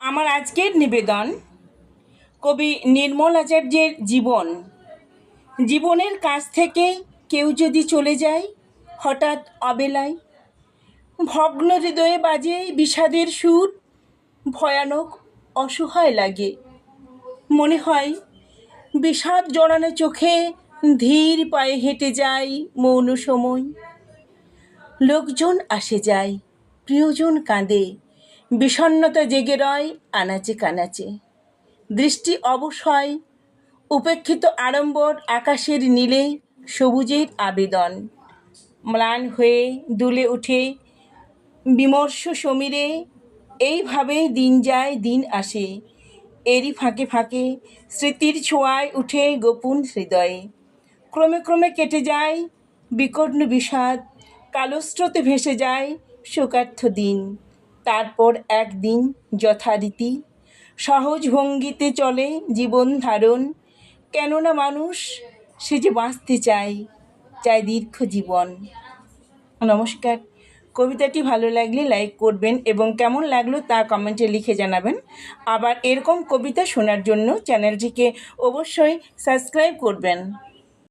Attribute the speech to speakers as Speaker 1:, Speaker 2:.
Speaker 1: আমার আজকের নিবেদন কবি নির্মল আচার্যের জীবন। জীবনের কাছ থেকে কেউ যদি চলে যায়, হঠাৎ অবেলায় ভগ্ন হৃদয়ে বাজে বিষাদের সুর, ভয়ানক অসহায় লাগে। মনে হয় বিষাদ জড়ানো চোখে ধীর পায়ে হেঁটে যায় মৌন সময়। লোকজন আসে যায়, প্রিয়জন কাঁদে বিষণ্ণতা জেগে রয় আনাচে কানাচে। দৃষ্টি অবসয় উপেক্ষিত আড়ম্বর আকাশের নীলে সবুজের আবেদন। ম্লান হয়ে দুলে উঠে বিমর্ষ সমীরে এইভাবে দিন যায় দিন আসে। এরই ফাঁকে ফাঁকে স্মৃতির ছোঁয়ায় উঠে গোপন হৃদয়ে। ক্রমে ক্রমে কেটে যায় বিকর্ণ বিষাদ কালো স্রোতে ভেসে যায় শোকার্থ দিন। তারপর একদিন যথারীতি সহজ ভঙ্গিতে চলে জীবন ধারণ। কেননা মানুষ সে যে বাঁচতে চায় চায় দীর্ঘ জীবন। নমস্কার। কবিতাটি ভালো লাগলে লাইক করবেন এবং কেমন লাগল তা কমেন্টে লিখে জানাবেন। আবার এরকম কবিতা শোনার জন্য চ্যানেলটিকে অবশ্যই সাবস্ক্রাইব করবেন।